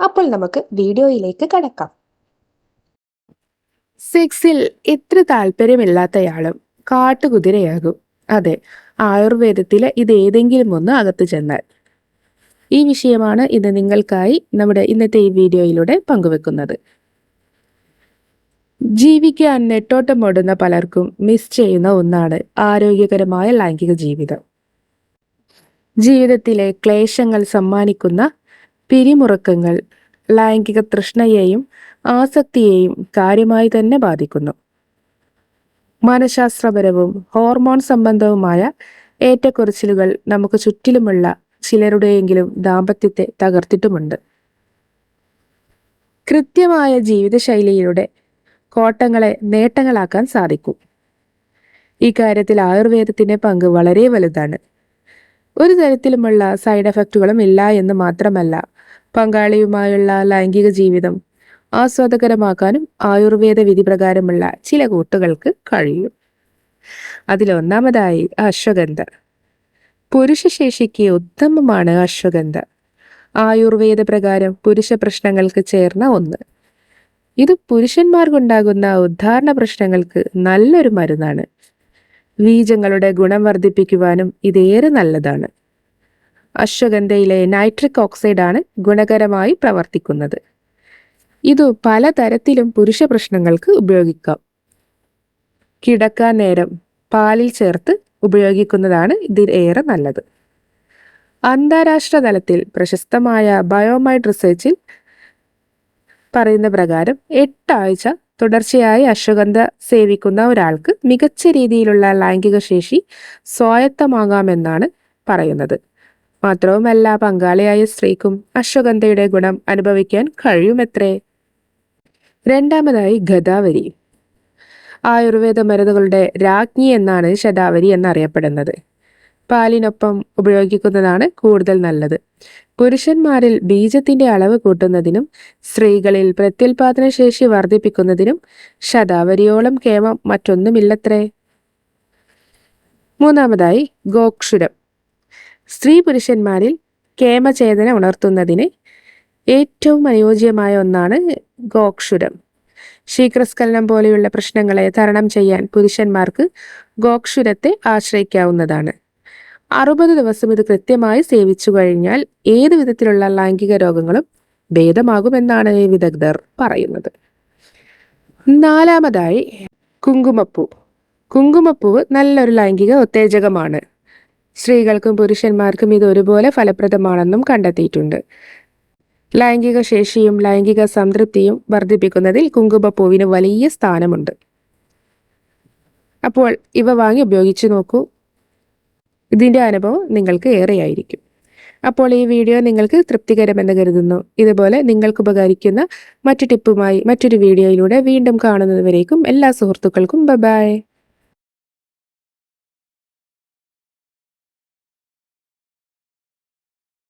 അപ്പോൾ നമുക്ക് വീഡിയോയിലേക്ക് കടക്കാം. സെക്സിൽ എത്ര താല്പര്യമില്ലാത്തയാളും കാട്ടുകുതിരയാകും. അതെ ആയുർവേദത്തിലെ ഇത് ഏതെങ്കിലും ഒന്ന് അകത്തു ചെന്നാൽ. ഈ വിഷയമാണ് ഇന്ന് നിങ്ങൾക്കായി നമ്മുടെ ഇന്നത്തെ ഈ വീഡിയോയിലൂടെ പങ്കുവെക്കുന്നത്. ജീവിക്കാൻ നെട്ടോട്ടം ഓടുന്ന പലർക്കും മിസ് ചെയ്യുന്ന ഒന്നാണ് ആരോഗ്യകരമായ ലൈംഗിക ജീവിതം. ജീവിതത്തിലെ ക്ലേശങ്ങൾ സമ്മാനിക്കുന്ന പിരിമുറുക്കങ്ങൾ ലൈംഗിക തൃഷ്ണയെയും ആസക്തിയെയും കാര്യമായി തന്നെ ബാധിക്കുന്നു. മനഃശാസ്ത്രപരവും ഹോർമോൺ സംബന്ധവുമായ ഏറ്റക്കുറച്ചിലുകൾ നമുക്ക് ചുറ്റിലുമുള്ള ചിലരുടെയെങ്കിലും ദാമ്പത്യത്തെ തകർത്തിട്ടുമുണ്ട്. കൃത്യമായ ജീവിതശൈലിയിലൂടെ കോട്ടങ്ങളെ നേട്ടങ്ങളാക്കാൻ സാധിക്കും. ഇക്കാര്യത്തിൽ ആയുർവേദത്തിന്റെ പങ്ക് വളരെ വലുതാണ്. ഒരു തരത്തിലുമുള്ള സൈഡ് എഫക്റ്റുകളും ഇല്ല എന്ന് മാത്രമല്ല പങ്കാളിയുമായുള്ള ലൈംഗിക ജീവിതം ആസ്വാദകരമാക്കാനും ആയുർവേദ വിധി പ്രകാരമുള്ള ചില കൂട്ടുകൾക്ക് കഴിയും. അതിലൊന്നാമതായി അശ്വഗന്ധ. പുരുഷശേഷിക്ക് ഉത്തമമാണ് അശ്വഗന്ധ. ആയുർവേദ പ്രകാരം പുരുഷ പ്രശ്നങ്ങൾക്ക് ചേർന്ന ഒന്ന്. ഇത് പുരുഷന്മാർക്കുണ്ടാകുന്ന ഉദ്ധാരണ പ്രശ്നങ്ങൾക്ക് നല്ലൊരു മരുന്നാണ്. ബീജങ്ങളുടെ ഗുണം വർദ്ധിപ്പിക്കുവാനും ഇതേറെ നല്ലതാണ്. അശ്വഗന്ധയിലെ നൈട്രിക് ഓക്സൈഡ് ആണ് ഗുണകരമായി പ്രവർത്തിക്കുന്നത്. ഇതു പലതരത്തിലും പുരുഷ പ്രശ്നങ്ങൾക്ക് ഉപയോഗിക്കാം. കിടക്കാൻ നേരം പാലിൽ ചേർത്ത് ഉപയോഗിക്കുന്നതാണ് ഇതിൽ ഏറെ നല്ലത്. അന്താരാഷ്ട്ര തലത്തിൽ പ്രശസ്തമായ ബയോമൈഡ് റിസർച്ചിൽ പറയുന്ന പ്രകാരം എട്ടാഴ്ച തുടർച്ചയായി അശ്വഗന്ധ സേവിക്കുന്ന ഒരാൾക്ക് മികച്ച രീതിയിലുള്ള ലൈംഗിക ശേഷി സ്വായത്തമാകാമെന്നാണ് പറയുന്നത്. മാത്രവുമല്ല പങ്കാളിയായ സ്ത്രീക്കും അശ്വഗന്ധയുടെ ഗുണം അനുഭവിക്കാൻ കഴിയുമെത്രേ. രണ്ടാമതായി ഗദാവരി. ആയുർവേദ മരുന്നുകളുടെ രാജ്ഞി എന്നാണ് ശതാവരി എന്നറിയപ്പെടുന്നത്. പാലിനൊപ്പം ഉപയോഗിക്കുന്നതാണ് കൂടുതൽ നല്ലത്. പുരുഷന്മാരിൽ ബീജത്തിന്റെ അളവ് കൂട്ടുന്നതിനും സ്ത്രീകളിൽ പ്രത്യുൽപാദന ശേഷി വർദ്ധിപ്പിക്കുന്നതിനും ശതാവരിയോളം കേമം മറ്റൊന്നുമില്ലത്രേ. മൂന്നാമതായി ഗോക്ഷുരം. സ്ത്രീ പുരുഷന്മാരിൽ കേമചേതന ഉണർത്തുന്നതിന് ഏറ്റവും അനുയോജ്യമായ ഒന്നാണ് ഗോക്ഷുരം. ശീഘ്രസ്ഖലനം പോലെയുള്ള പ്രശ്നങ്ങളെ തരണം ചെയ്യാൻ പുരുഷന്മാർക്ക് ഗോക്ഷുരത്തെ ആശ്രയിക്കാവുന്നതാണ്. അറുപത് ദിവസം ഇത് കൃത്യമായി സേവിച്ചു കഴിഞ്ഞാൽ ഏത് വിധത്തിലുള്ള ലൈംഗിക രോഗങ്ങളും ഭേദമാകുമെന്നാണ് വിദഗ്ധർ പറയുന്നത്. നാലാമതായി കുങ്കുമപ്പൂ. കുങ്കുമപ്പൂവ് നല്ലൊരു ലൈംഗിക ഉത്തേജകമാണ്. സ്ത്രീകൾക്കും പുരുഷന്മാർക്കും ഇത് ഒരുപോലെ ഫലപ്രദമാണെന്നും കണ്ടെത്തിയിട്ടുണ്ട്. ലൈംഗിക ശേഷിയും ലൈംഗിക സംതൃപ്തിയും വർദ്ധിപ്പിക്കുന്നതിൽ കുങ്കുമപ്പൂവിന് വലിയ സ്ഥാനമുണ്ട്. അപ്പോൾ ഇവ വാങ്ങി ഉപയോഗിച്ചു നോക്കൂ. ഇതിന്റെ അനുഭവം നിങ്ങൾക്ക് ഏറെയായിരിക്കും. അപ്പോൾ ഈ വീഡിയോ നിങ്ങൾക്ക് തൃപ്തികരമെന്ന് കരുതുന്നു. ഇതുപോലെ നിങ്ങൾക്ക് ഉപകരിക്കുന്ന മറ്റു ടിപ്പുമായി മറ്റൊരു വീഡിയോയിലൂടെ വീണ്ടും കാണുന്നതുവരേക്കും എല്ലാ സുഹൃത്തുക്കൾക്കും ബൈ